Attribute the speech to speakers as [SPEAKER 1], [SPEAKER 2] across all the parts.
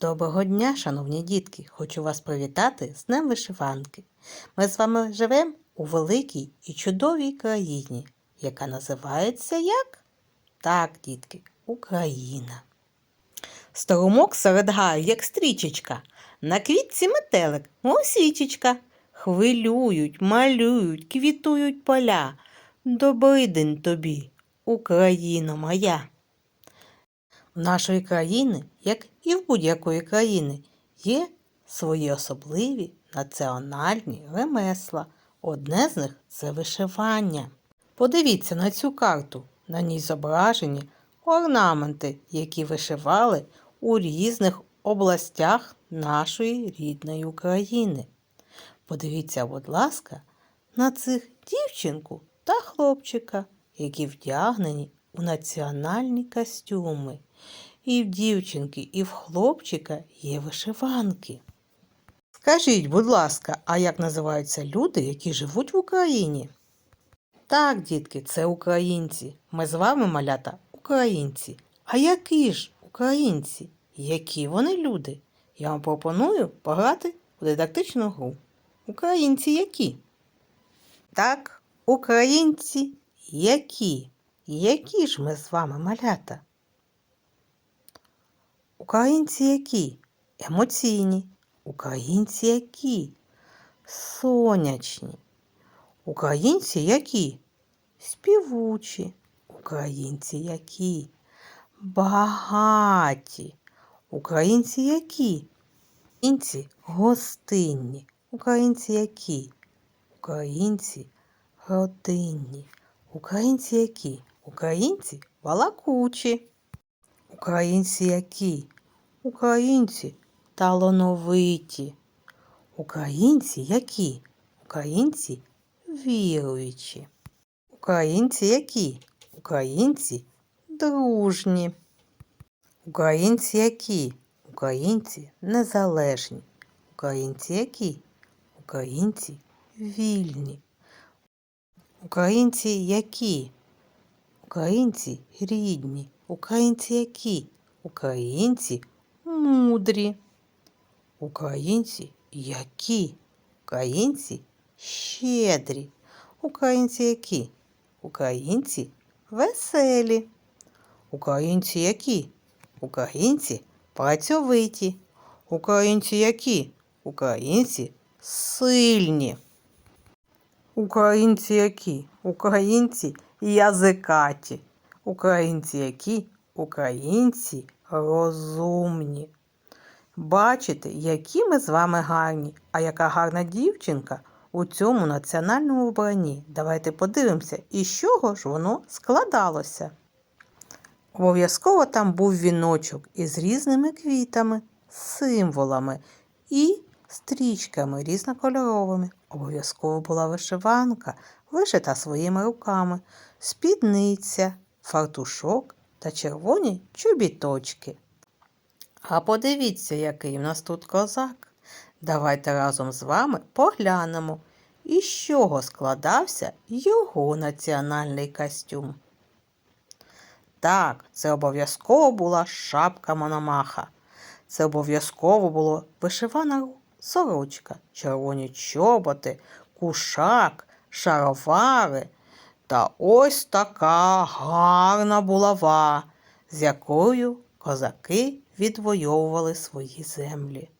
[SPEAKER 1] Доброго дня, шановні дітки! Хочу вас привітати з Днем Вишиванки. Ми з вами живемо у великій і чудовій країні, яка називається як? Так, дітки, Україна. Сторумок серед гаю, як стрічечка, на квітці метелик, мов. Хвилюють, малюють, квітують поля. Добрий день тобі, Україно моя. В нашої країни, як і в будь-якої країни, є свої особливі національні ремесла. Одне з них це вишивання. Подивіться на цю карту. На ній зображені орнаменти, які вишивали у різних областях нашої рідної України. Подивіться, будь ласка, на цих дівчинку та хлопчика, які вдягнені у національні костюми. І в дівчинки, і в хлопчика є вишиванки. Скажіть, будь ласка, а як називаються люди, які живуть в Україні? Так, дітки, це українці. Ми з вами, малята, українці. А які ж українці? Які вони люди? Я вам пропоную пограти у дидактичну гру. Українці які? Так, українці які? Які ж ми з вами малята? Українці які? Емоційні. Українці які? Сонячні. Українці які? Співучі. Українці які? Багаті. Українці які? Українці гостинні. Українці які? Українці родинні. Українці які? Українці балакучі. Українці які? Українці талановиті. Українці які? Українці віруючі. Українці які? Українці дружні. Українці які? Українці незалежні. Українці які? Українці вільні. Українці які? Українці рідні. Українці які? Українці мудрі. Українці які? Українці щедрі. Українці які? Українці веселі. Українці які? Українці працьовиті. Українці які? Українці сильні. Українці які? Українці язикаті. Українці які? Українці розумні. Бачите, які ми з вами гарні, а яка гарна дівчинка у цьому національному вбранні. Давайте подивимося, із чого ж воно складалося. Обов'язково там був віночок із різними квітами, символами і стрічками різнокольоровими. Обов'язково була вишиванка, вишита своїми руками, спідниця, фартушок та червоні чобіточки. А подивіться, який в нас тут козак. Давайте разом з вами поглянемо, із чого складався його національний костюм. Так, це обов'язково була шапка Мономаха. Це обов'язково було вишивана сорочка, червоні чоботи, кушак, шаровари та ось така гарна булава, з якою козаки відвоювали свої землі.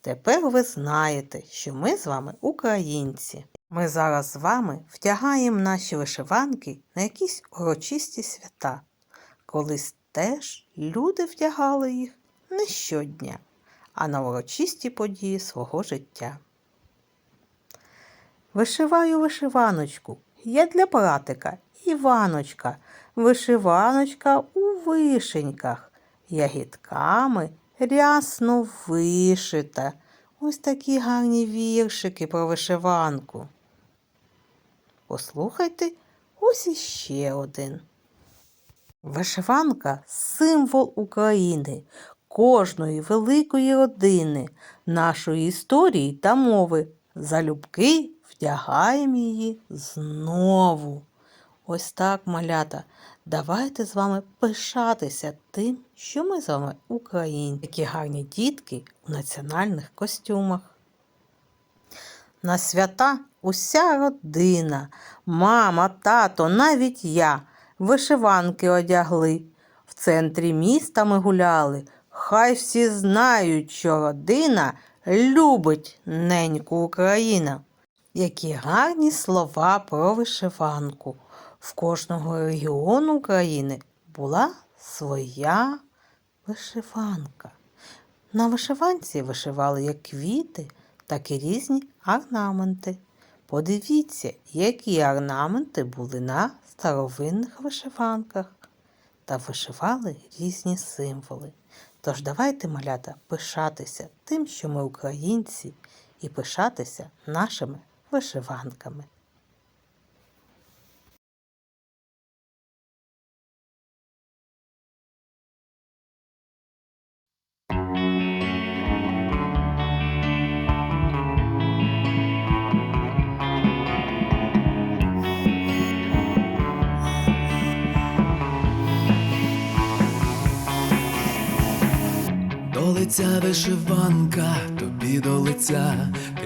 [SPEAKER 1] Тепер ви знаєте, що ми з вами українці. Ми зараз з вами втягаємо наші вишиванки на якісь урочисті свята. Колись теж люди вдягали їх не щодня, а на урочисті події свого життя. Вишиваю вишиваночку. Я для братика Іваночка, вишиваночка у вишеньках, ягідками рясно вишита. Ось такі гарні віршики про вишиванку. Послухайте ось іще один. Вишиванка символ України, кожної великої родини, нашої історії та мови. Залюбки вдягаємо її знову. Ось так, малята. Давайте з вами пишатися тим, що ми з вами українці, які гарні дітки у національних костюмах. На свята уся родина, мама, тато, навіть я вишиванки одягли. В центрі міста ми гуляли. Хай всі знають, що родина любить неньку Україна. Які гарні слова про вишиванку. В кожного регіону України була своя вишиванка. На вишиванці вишивали як квіти, так і різні орнаменти. Подивіться, які орнаменти були на старовинних вишиванках та вишивали різні символи. Тож давайте, малята, пишатися тим, що ми українці, і пишатися нашими вишиванками.
[SPEAKER 2] До лиця вишиванка, тобі до лиця,